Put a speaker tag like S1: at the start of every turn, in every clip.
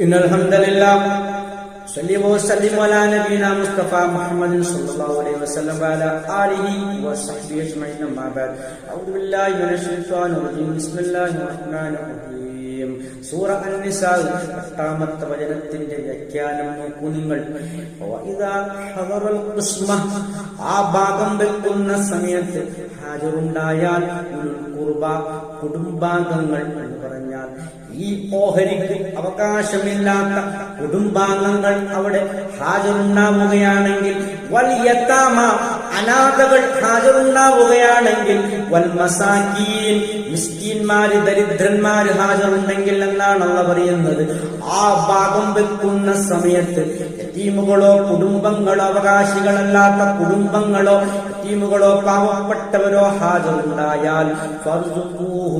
S1: إن الحمد لله صلي وسلم على نبينا مصطفى محمد صلى الله عليه وسلم وعلى آله وصحبه أجمعين أما بعد. أعوذ بالله من الشيطان الرجيم. بسم الله الرحمن الرحيم. സൂറ അന്നിസാൽ എട്ടാമത്തെ വചനത്തിന്റെ വ്യാഖ്യാനം നോക്കൂ നിങ്ങൾ. ആ ഭാഗം വെക്കുന്ന സമയത്ത് ഹാജറുണ്ടായാൽ കുർബ കുടുംബാംഗങ്ങൾ എന്ന് പറഞ്ഞാൽ ഈ ഓഹരിക്ക് അവകാശമില്ലാത്ത കുടുംബാംഗങ്ങൾ അവിടെ ഹാജരുണ്ടാവുകയാണെങ്കിൽ വലിയ അനാഥകൾ മസാക്കീൻ മിസ്കീന്മാര് ദരിദ്രന്മാര് ഹാജറുണ്ടെങ്കിൽ എന്നാണ് അള്ള പറയുന്നത്. ആ ഭാഗം വെക്കുന്ന സമയത്ത് ടീമുകളോ കുടുംബങ്ങളോ അവകാശികളല്ലാത്ത കുടുംബങ്ങളോ യത്തീമുകളോ പാവപ്പെട്ടവരോ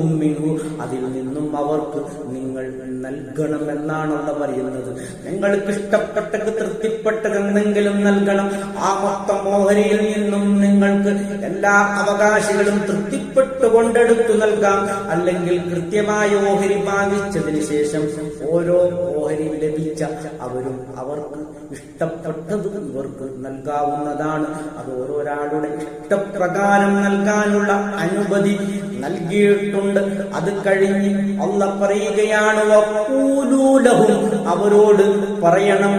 S1: മിൻഹു. അതിൽ നിന്നും അവർക്ക് നിങ്ങൾ നൽകണമെന്നാണല്ല പറയുന്നത്. നിങ്ങൾക്ക് ഇഷ്ടപ്പെട്ടത് തൃപ്തിപ്പെട്ടത് എന്തെങ്കിലും നൽകണം. ആ മൊത്തം ഓഹരിയിൽ നിന്നും നിങ്ങൾക്ക് എല്ലാ അവകാശികളും തൃപ്തിപ്പെട്ടു കൊണ്ടെടുത്തു നൽകാം. അല്ലെങ്കിൽ കൃത്യമായ ഓഹരി വാങ്ങിച്ചതിന് ശേഷം ഓരോ ഓഹരി ലഭിച്ച അവരും അവർക്ക് ഇഷ്ടപ്പെട്ടത് ഇവർക്ക് നൽകാവുന്നതാണ്. അത് ഓരോരാളുടെ ഇഷ്ടപ്രകാരം നൽകാനുള്ള അനുമതി നൽകിയിട്ടുണ്ട്. അത് കഴിഞ്ഞ് അല്ല പറയുകയാണ് അവരോട് പറയണം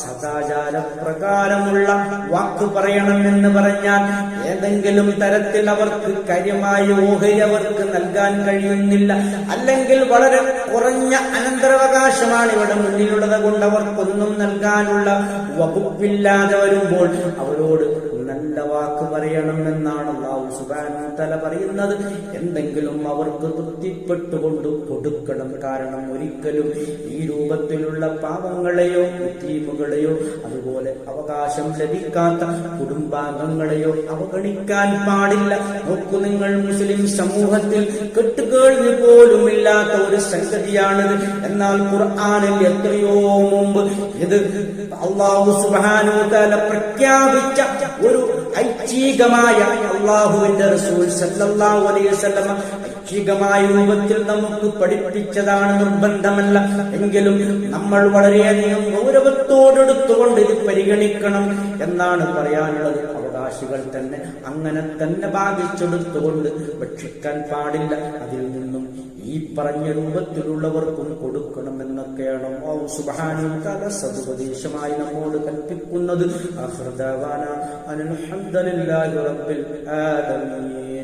S1: സദാചാര പ്രകാരമുള്ള വാക്ക് പറയണം എന്ന് പറഞ്ഞാൽ ഏതെങ്കിലും തരത്തിൽ അവർക്ക് കാര്യമായ ഓഹരി അവർക്ക് നൽകാൻ കഴിയുന്നില്ല. അല്ലെങ്കിൽ വളരെ കുറഞ്ഞ അനന്തരാവകാശമാണ് ഇവിടെ മുന്നിലുള്ളത് കൊണ്ട് അവർക്കൊന്നും നൽകാനുള്ള വകുപ്പില്ലാതെ വരുമ്പോൾ അവരോട് നല്ല വാക്ക് പറയണമെന്നാണ് അള്ളാഹു തല പറയുന്നത്. എന്തെങ്കിലും അവർക്ക് തൃപ്തിപ്പെട്ടുകൊണ്ട് കൊടുക്കണം. കാരണം ഒരിക്കലും ഈ രൂപത്തിലുള്ള പാപങ്ങളെയോ ബുദ്ധിമുട്ടുകളെയോ അതുപോലെ അവകാശം ലഭിക്കാത്ത കുടുംബാംഗങ്ങളെയോ അവഗണിക്കാൻ പാടില്ല. നോക്കൂ നിങ്ങൾ മുസ്ലിം സമൂഹത്തിൽ കെട്ടുകേൾവി പോലുമില്ലാത്ത ഒരു സംഗതിയാണിത്. എന്നാൽ ഖുർആാനിൽ എത്രയോ മുമ്പ് ഇത് അള്ളാഹു സുബാനു തല പ്രഖ്യാപിച്ച ഒരു ഐച്ഛികമായ അള്ളാഹുവിന്റെ റസൂൽ സല്ലല്ലാഹു അലൈഹി വസല്ലമ ഐച്ഛികമായ രൂപത്തിൽ നമുക്ക് പഠിപ്പിച്ചതാണ് നിർബന്ധമല്ല. എങ്കിലും നമ്മൾ വളരെയധികം ഗൗരവത്തോടെടുത്തുകൊണ്ട് ഇത് പരിഗണിക്കണം എന്നാണ് പറയാനുള്ളത്. അവകാശികൾ തന്നെ അങ്ങനെ തന്നെ ഭാഗിച്ചെടുത്തുകൊണ്ട് ഭക്ഷിക്കാൻ പാടില്ല. അതിൽ നിന്നും ഈ പറഞ്ഞ രൂപത്തിലുള്ളവർക്കും കൊടുക്കണം ഓ സുബാനും തല സതുപദേശമായി നമ്മോട് കൽപ്പിക്കുന്നത്. അഹ്റദാവാന അനിൽ ഹംദലില്ലാഹി റബ്ബിൽ ആലമീൻ.